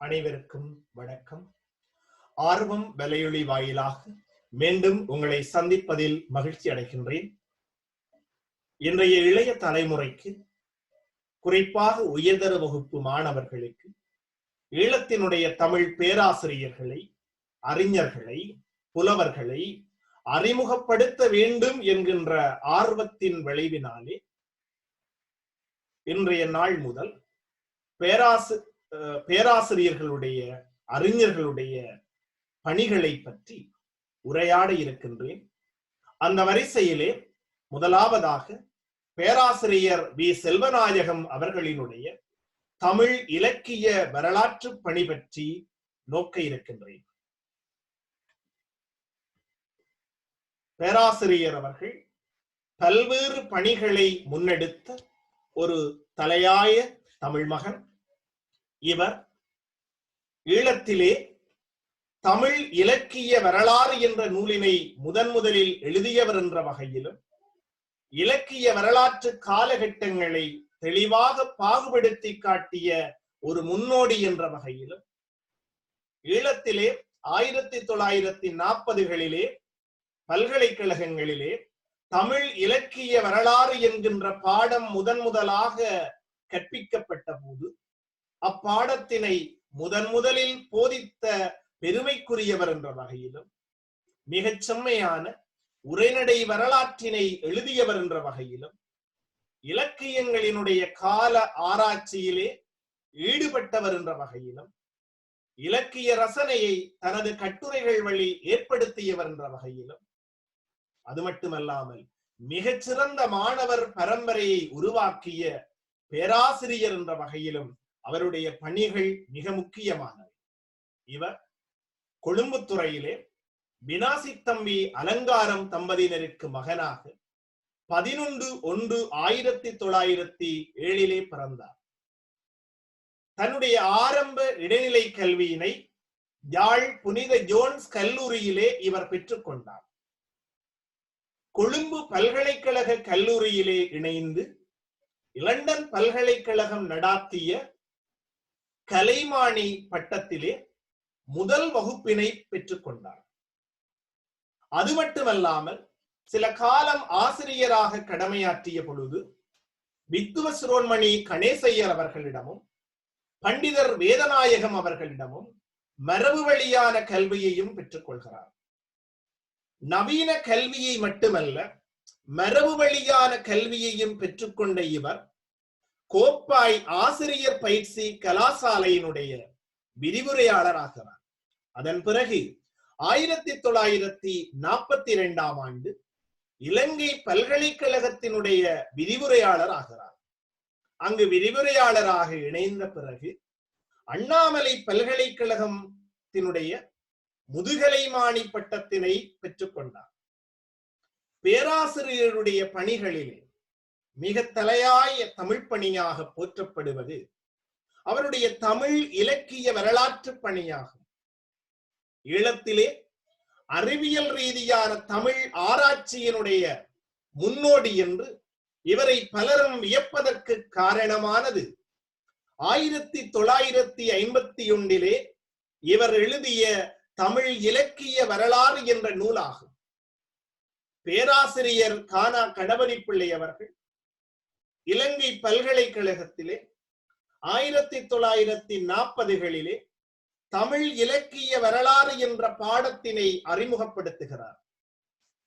அனைவருக்கும் வணக்கம். ஆர்வம் வலையொலி வாயிலாக மீண்டும் உங்களை சந்திப்பதில் மகிழ்ச்சி அடைகின்றேன். இன்றைய இளைய தலைமுறைக்கு குறிப்பாக உயர்தர வகுப்பு மாணவர்களுக்கு ஈழத்தினுடைய தமிழ் பேராசிரியர்களை அறிஞர்களை புலவர்களை அறிமுகப்படுத்த வேண்டும் என்கின்ற ஆர்வத்தின் விளைவினாலே இன்றைய நாள் முதல் பேராசு பேராசிரியர்களுடைய அறிஞர்களுடைய பணிகளை பற்றி உரையாட இருக்கின்றேன். அந்த வரிசையிலே முதலாவதாக பேராசிரியர் வி. செல்வநாயகம் அவர்களினுடைய தமிழ் இலக்கிய வரலாற்று பணி பற்றி நோக்க இருக்கின்றேன். பேராசிரியர் அவர்கள் பல்வேறு பணிகளை முன்னெடுத்த ஒரு தலையாய தமிழ் மகன் இவர் ஈழத்திலே தமிழ் இலக்கிய வரலாறு என்ற நூலினை முதன் முதலில் எழுதியவர் என்ற வகையிலும் இலக்கிய வரலாற்று காலகட்டங்களை தெளிவாக பாகுபடுத்தி காட்டிய ஒரு முன்னோடி என்ற வகையிலும் ஈழத்திலே ஆயிரத்தி தொள்ளாயிரத்தி நாற்பதுகளிலே பல்கலைக்கழகங்களிலே தமிழ் இலக்கிய வரலாறு என்கின்ற பாடம் முதன் முதலாக கற்பிக்கப்பட்ட போது அப்பாடத்தினை முதன் முதலில் போதித்த பெருமைக்குரியவர் என்ற வகையிலும் மிகச் செம்மையான உரைநடை வரலாற்றினை எழுதியவர் என்ற வகையிலும் இலக்கியங்களினுடைய கால ஆராய்ச்சியிலே ஈடுபட்டவர் என்ற வகையிலும் இலக்கிய ரசனையை தனது கட்டுரைகள் வழி ஏற்படுத்தியவர் என்ற வகையிலும் அது மட்டுமல்லாமல் மிகச்சிறந்த மாணவர் பரம்பரையை உருவாக்கிய பேராசிரியர் என்ற வகையிலும் அவருடைய பணிகள் மிக முக்கியமானவை. இவர் கொழும்பு துறையிலே வினாசி தம்பி அலங்காரம் தம்பதியினருக்கு மகனாக பதினொன்று ஒன்று ஆயிரத்தி தொள்ளாயிரத்தி ஏழிலே பிறந்தார். தன்னுடைய ஆரம்ப இடைநிலை கல்வியினை யாழ் புனித ஜோன்ஸ் கல்லூரியிலே இவர் பெற்றுக்கொண்டார் கொழும்பு பல்கலைக்கழக கல்லூரியிலே இணைந்து இலண்டன் பல்கலைக்கழகம் நடாத்திய கலைமானி பட்டத்திலே முதல் வகுப்பினை பெற்றுக்கொண்டார். அது மட்டுமல்லாமல் சில காலம் ஆசிரியராக கடமையாற்றிய பொழுது வித்துவ சிரோன்மணி கணேசையர் அவர்களிடமும் பண்டிதர் வேதநாயகம் அவர்களிடமும் மரபு வழியான கல்வியையும் பெற்றுக்கொள்கிறார். நவீன கல்வியை மட்டுமல்ல மரபு வழியான கல்வியையும் பெற்றுக்கொண்ட இவர் கோப்பாய் ஆசிரியர் பயிற்சி கலாசாலையினுடைய விரிவுரையாளராகிறார். அதன் பிறகு ஆயிரத்தி தொள்ளாயிரத்தி நாற்பத்தி இரண்டாம் ஆண்டு இலங்கை பல்கலைக்கழகத்தினுடைய விரிவுரையாளர் ஆகிறார் அங்கு விரிவுரையாளராக இணைந்த பிறகு அண்ணாமலை பல்கலைக்கழகத்தினுடைய முதுகலைமானி பட்டத்தினை பெற்றுக்கொண்டார். பேராசிரியருடைய பணிகளிலே மிக தலையாய தமிழ் பணியாக போற்றப்படுவது அவருடைய தமிழ் இலக்கிய வரலாற்று பணியாகும். ஈழத்திலே அறிவியல் ரீதியான தமிழ் ஆராய்ச்சியினுடைய முன்னோடி என்று இவரை பலரும் வியப்பதற்கு காரணமானது ஆயிரத்தி தொள்ளாயிரத்தி ஐம்பத்தி ஒன்றிலே இவர் எழுதிய தமிழ் இலக்கிய வரலாறு என்ற நூலாகும். பேராசிரியர் கானா கணபதி பிள்ளை அவர்கள் இலங்கை பல்கலைக்கழகத்திலே ஆயிரத்தி தொள்ளாயிரத்தி நாற்பதுகளிலே தமிழ் இலக்கிய வரலாறு என்ற பாடத்தினை அறிமுகப்படுத்துகிறார்.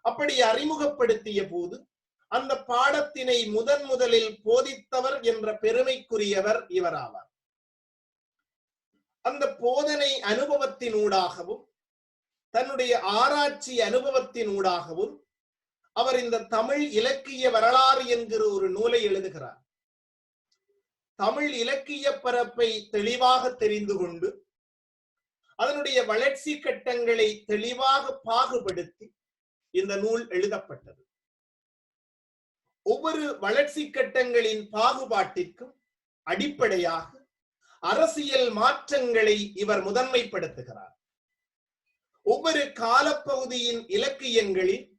அப்படி அறிமுகப்படுத்திய போது அந்த பாடத்தினை முதன் முதலில் போதித்தவர் என்ற பெருமைக்குரியவர் இவராவார். அந்த போதனை அனுபவத்தினூடாகவும் தன்னுடைய ஆராய்ச்சி அனுபவத்தினூடாகவும் அவர் இந்த தமிழ் இலக்கிய வரலாறு என்கிற ஒரு நூலை எழுதுகிறார். தமிழ் இலக்கிய பரப்பை தெளிவாக தெரிந்து கொண்டு அதனுடைய வளர்ச்சி கட்டங்களை தெளிவாக பாகுபடுத்தி இந்த நூல் எழுதப்பட்டது. ஒவ்வொரு வளர்ச்சி கட்டங்களின் பாகுபாட்டிற்கும் அடிப்படையாக அரசியல் மாற்றங்களை இவர் முதன்மைப்படுத்துகிறார். ஒவ்வொரு காலப்பகுதியின் இலக்கியங்களில்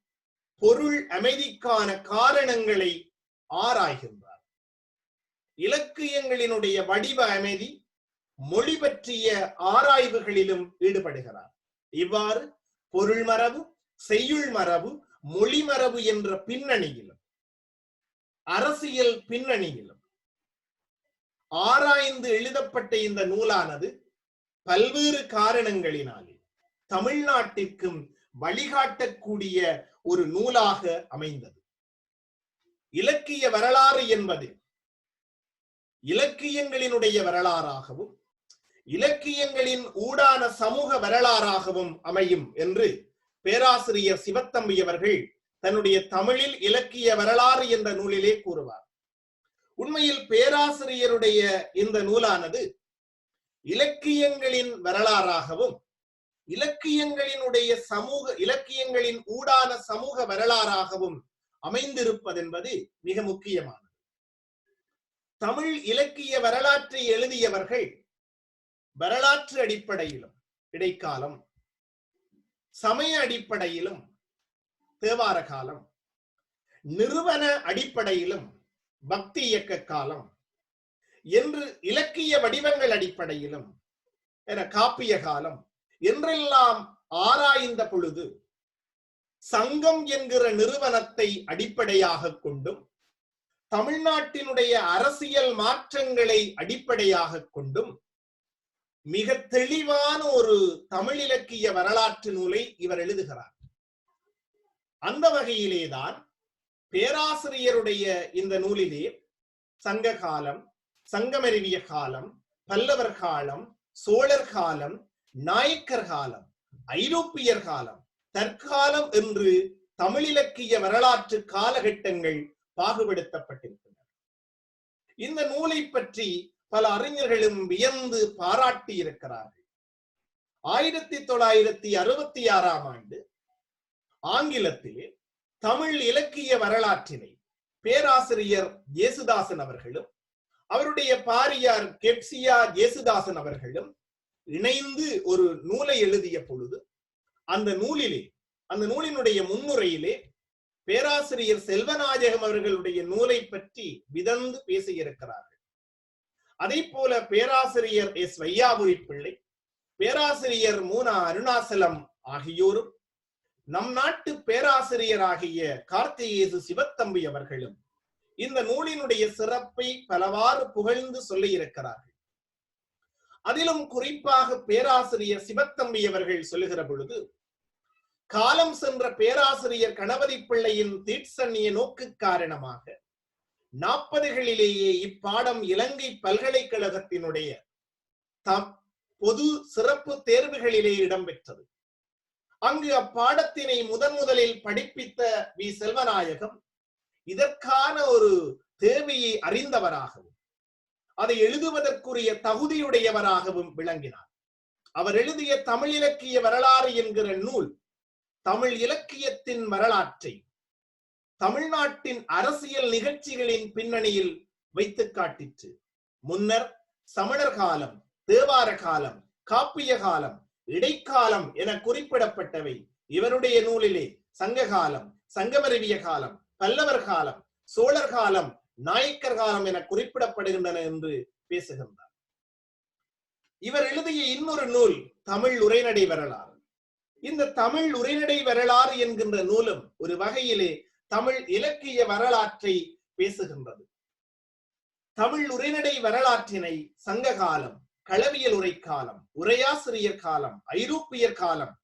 பொருள் அமைதிக்கான காரணங்களை ஆராய்கின்றார். இலக்கியங்களினுடைய வடிவ அமைதி மொழி பற்றிய ஆராய்வுகளிலும் ஈடுபடுகிறார். இவ்வாறு பொருள் மரபு செய்யுள் மரபு மொழி மரபு என்ற பின்னணியிலும் அரசியல் பின்னணியிலும் ஆராய்ந்து எழுதப்பட்ட இந்த நூலானது பல்வேறு காரணங்களினாலே தமிழ்நாட்டிற்கும் வழிகாட்டக்கூடிய ஒரு நூலாக அமைந்தது. இலக்கிய வரலாறு என்பது இலக்கியங்களினுடைய வரலாறாகவும் இலக்கியங்களின் ஊடான சமூக வரலாறாகவும் அமையும் என்று பேராசிரியர் சிவத்தம்பி அவர்கள் தன்னுடைய தமிழில் இலக்கிய வரலாறு என்ற நூலிலே கூறுவார். உண்மையில் பேராசிரியருடைய இந்த நூலானது இலக்கியங்களின் வரலாறாகவும் இலக்கியங்களினுடைய சமூக இலக்கியங்களின் ஊடான சமூக வரலாறாகவும் அமைந்திருப்பதென்பது மிக முக்கியமானது. தமிழ் இலக்கிய வரலாற்றை எழுதியவர்கள் வரலாற்று அடிப்படையிலும் இடைக்காலம் சமய அடிப்படையிலும் தேவார காலம் நிறுவன அடிப்படையிலும் பக்தி இயக்க காலம் என்று இலக்கிய வடிவங்கள் அடிப்படையிலும் என காப்பிய காலம் என்றெல்லாம் ஆராய்ந்த பொழுது சங்கம் என்கிற நிறுவனத்தை அடிப்படையாக கொண்டும் தமிழ்நாட்டினுடைய அரசியல் மாற்றங்களை அடிப்படையாக கொண்டும் மிக தெளிவான ஒரு தமிழ் இலக்கிய வரலாற்று நூலை இவர் எழுதுகிறார். அந்த வகையிலேதான் பேராசிரியருடைய இந்த நூலிலே சங்க காலம் சங்கமருவிய காலம் பல்லவர் காலம் சோழர் காலம் நாயக்கர் காலம் ஐரோப்பியர் காலம் தற்காலம் என்று தமிழ் இலக்கிய வரலாற்று காலகட்டங்கள் பாகுபடுத்தப்பட்டிருக்கின்றன. இந்த நூலை பற்றி பல அறிஞர்களும் வியந்து பாராட்டி இருக்கிறார்கள் ஆயிரத்தி தொள்ளாயிரத்தி அறுபத்தி ஆறாம் ஆண்டு ஆங்கிலத்திலே தமிழ் இலக்கிய வரலாற்றினை பேராசிரியர் இயேசுதாசன் அவர்களும் அவருடைய பாரியார் கெப்சியா இயேசுதாசன் அவர்களும் இணைந்து ஒரு நூலை எழுதிய பொழுது அந்த நூலிலே அந்த நூலினுடைய முன்னுரையிலே பேராசிரியர் செல்வநாயகம் அவர்களுடைய நூலை பற்றி விதந்து பேசியிருக்கிறார்கள். அதே போல பேராசிரியர் எஸ். வையாபுரி பிள்ளை பேராசிரியர் மூனா அருணாசலம் ஆகியோரும் நம் நாட்டு பேராசிரியராகிய கார்த்திகேசு சிவத்தம்பி அவர்களும் இந்த நூலினுடைய சிறப்பை பலவாறு புகழ்ந்து சொல்லி இருக்கிறார்கள் அதிலும் குறிப்பாக பேராசிரியர் சிவத்தம்பி அவர்கள் சொல்லுகிற பொழுது காலம் சென்ற பேராசிரியர் கணபதி பிள்ளையின் தீட்சண்ணிய நோக்கு காரணமாக நாற்பதுகளிலேயே இப்பாடம் இலங்கை பல்கலைக்கழகத்தினுடைய தம் பொது சிறப்பு தேர்வுகளிலே இடம்பெற்றது. அங்கு அப்பாடத்தினை முதன் முதலில் படிப்பித்த வி செல்வநாயகம் இதற்கான ஒரு தேவையை அறிந்தவராகவும் அதை எழுதுவதற்குரிய தகுதியுடையவராகவும் விளங்கினார். அவர் எழுதிய தமிழ் இலக்கிய வரலாறு என்கிற நூல் தமிழ் இலக்கியத்தின் வரலாற்றை தமிழ்நாட்டின் அரசியல் நிகழ்ச்சிகளின் பின்னணியில் வைத்து காட்டிற்று. முன்னர் சமணர் காலம் தேவார காலம் காப்பிய காலம் இடைக்காலம் என குறிப்பிடப்பட்டவை. இவருடைய நூலிலே சங்க காலம் சங்கமருவிய காலம் பல்லவர் காலம் சோழர் காலம் நாயக்கர் காலம் என குறிப்பிடப்படுகின்றன என்று பேசுகின்றார். இவர் எழுதிய இன்னொரு நூல் தமிழ் உரைநடை வரலாறு. இந்த தமிழ் உரைநடை வரலாறு என்கின்ற நூலும் ஒரு வகையிலே தமிழ் இலக்கிய வரலாற்றை பேசுகின்றது. தமிழ் உரைநடை வரலாற்றினை சங்க காலம் களவியல் உரை காலம் உரையாசிரியர் காலம் ஐரோப்பியர் காலம்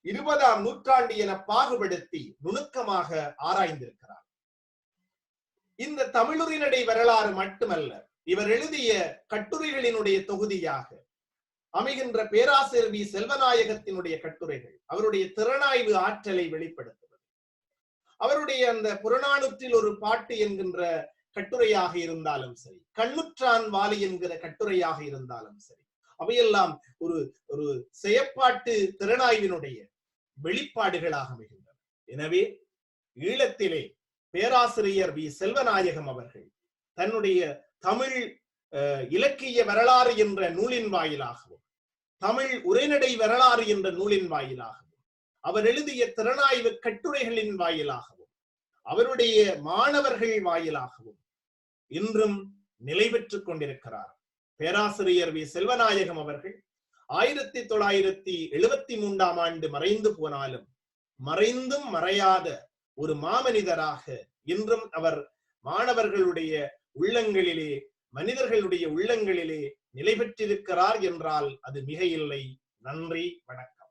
இருபதாம் நூற்றாண்டு என பாகுபடுத்தி நுணுக்கமாக ஆராய்ந்திருக்கிறார். இந்த தமிழுரைநடை வரலாறு மட்டுமல்ல இவர் எழுதிய கட்டுரைகளினுடைய தொகுதியாக அமைகின்ற பேராசிரியர் வி. செல்வநாயகத்தினுடைய கட்டுரைகள் அவருடைய திறனாய்வு ஆற்றலை வெளிப்படுத்துவது அவருடைய அந்த புறநானூற்றில் ஒரு பாட்டு என்கின்ற கட்டுரையாக இருந்தாலும் சரி கண்ணுற்றான் வாலி என்கிற கட்டுரையாக இருந்தாலும் சரி அவையெல்லாம் ஒரு ஒரு செயற்பாட்டு திறனாய்வினுடைய வெளிப்பாடுகளாக அமைகின்றன. எனவே ஈழத்திலே பேராசிரியர் வி. செல்வநாயகம் அவர்கள் தன்னுடைய தமிழ் இலக்கிய வரலாறு என்ற நூலின் வாயிலாகவும் தமிழ் உரைநடை வரலாறு என்ற நூலின் வாயிலாகவும் அவர் எழுதிய திறனாய்வு கட்டுரைகளின் வாயிலாகவும் அவருடைய மாணவர்கள் வாயிலாகவும் இன்றும் நிலை பெற்றுக் கொண்டிருக்கிறார். பேராசிரியர் வி. செல்வநாயகம் அவர்கள் ஆயிரத்தி தொள்ளாயிரத்தி எழுபத்தி மூன்றாம் ஆண்டு மறைந்து போனாலும் மறைந்தும் மறையாத ஒரு மாமனிதராக இன்றும் அவர் மாணவர்களுடைய உள்ளங்களிலே மனிதர்களுடைய உள்ளங்களிலே நிலை பெற்றிருக்கிறார் என்றால் அது மிக இல்லை நன்றி வணக்கம்.